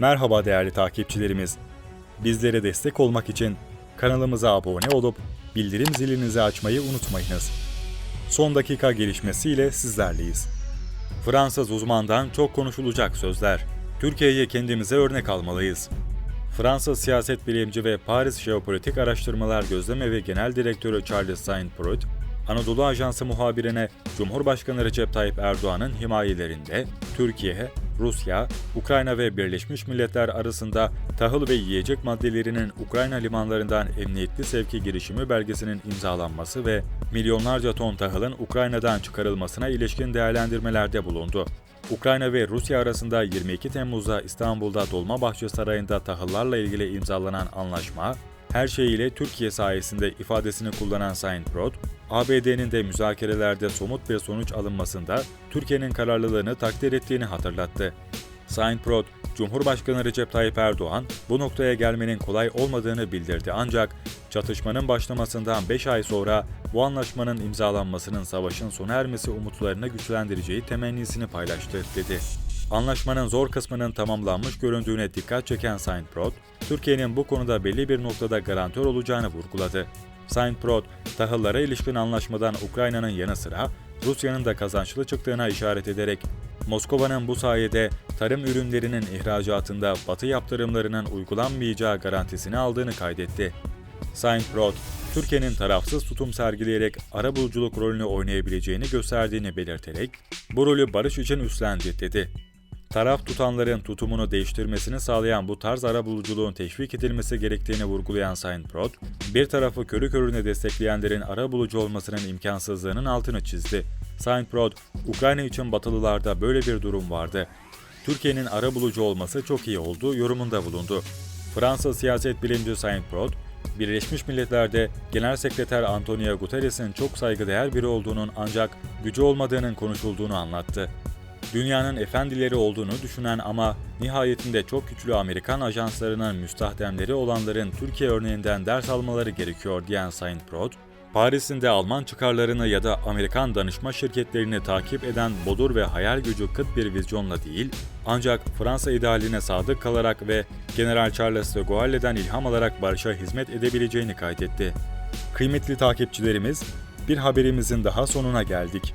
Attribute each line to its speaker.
Speaker 1: Merhaba değerli takipçilerimiz. Bizlere destek olmak için kanalımıza abone olup bildirim zilinizi açmayı unutmayınız. Son dakika gelişmesiyle sizlerleyiz. Fransız uzmandan çok konuşulacak sözler. Türkiye'ye kendimize örnek almalıyız. Fransız siyaset bilimci ve Paris Jeopolitik Araştırmalar Gözlem ve Genel Direktörü Charles Saint-Preux, Anadolu Ajansı muhabirine Cumhurbaşkanı Recep Tayyip Erdoğan'ın himayelerinde Türkiye, Rusya, Ukrayna ve Birleşmiş Milletler arasında tahıl ve yiyecek maddelerinin Ukrayna limanlarından emniyetli sevki girişimi belgesinin imzalanması ve milyonlarca ton tahılın Ukrayna'dan çıkarılmasına ilişkin değerlendirmelerde bulundu. Ukrayna ve Rusya arasında 22 Temmuz'da İstanbul'da Dolmabahçe Sarayı'nda tahıllarla ilgili imzalanan anlaşma, her şeyiyle Türkiye sayesinde ifadesini kullanan Sayın Prot, ABD'nin de müzakerelerde somut bir sonuç alınmasında Türkiye'nin kararlılığını takdir ettiğini hatırlattı. Sayın Prot, Cumhurbaşkanı Recep Tayyip Erdoğan bu noktaya gelmenin kolay olmadığını bildirdi ancak çatışmanın başlamasından 5 ay sonra bu anlaşmanın imzalanmasının savaşın sona ermesi umutlarını güçlendireceği temennisini paylaştı, dedi. Anlaşmanın zor kısmının tamamlanmış göründüğüne dikkat çeken Sayın Prot, Türkiye'nin bu konuda belli bir noktada garantör olacağını vurguladı. Sayın Prot, tahıllara ilişkin anlaşmadan Ukrayna'nın yanı sıra Rusya'nın da kazançlı çıktığına işaret ederek Moskova'nın bu sayede tarım ürünlerinin ihracatında Batı yaptırımlarının uygulanmayacağı garantisini aldığını kaydetti. Sayın Prot, Türkiye'nin tarafsız tutum sergileyerek arabuluculuk rolünü oynayabileceğini gösterdiğini belirterek, bu rolü barış için üstlendi dedi. Taraf tutanların tutumunu değiştirmesini sağlayan bu tarz arabuluculuğun teşvik edilmesi gerektiğini vurgulayan Sayın Prot, bir tarafı körü körüne destekleyenlerin arabulucu olmasının imkansızlığının altını çizdi. Sayın Prot, Ukrayna için Batılılarda böyle bir durum vardı. Türkiye'nin arabulucu olması çok iyi oldu yorumunda bulundu. Fransız siyaset bilimci Sayın Prot, Birleşmiş Milletler'de Genel Sekreter Antonio Guterres'in çok saygıdeğer biri olduğunun ancak gücü olmadığının konuşulduğunu anlattı. Dünyanın efendileri olduğunu düşünen ama nihayetinde çok güçlü Amerikan ajanslarının müstahdemleri olanların Türkiye örneğinden ders almaları gerekiyor diyen Sayın Prot, Paris'in Alman çıkarlarını ya da Amerikan danışma şirketlerini takip eden bodur ve hayal gücü kıt bir vizyonla değil, ancak Fransa idealine sadık kalarak ve General Charles de Gaulle'den ilham alarak barışa hizmet edebileceğini kaydetti. Kıymetli takipçilerimiz, bir haberimizin daha sonuna geldik.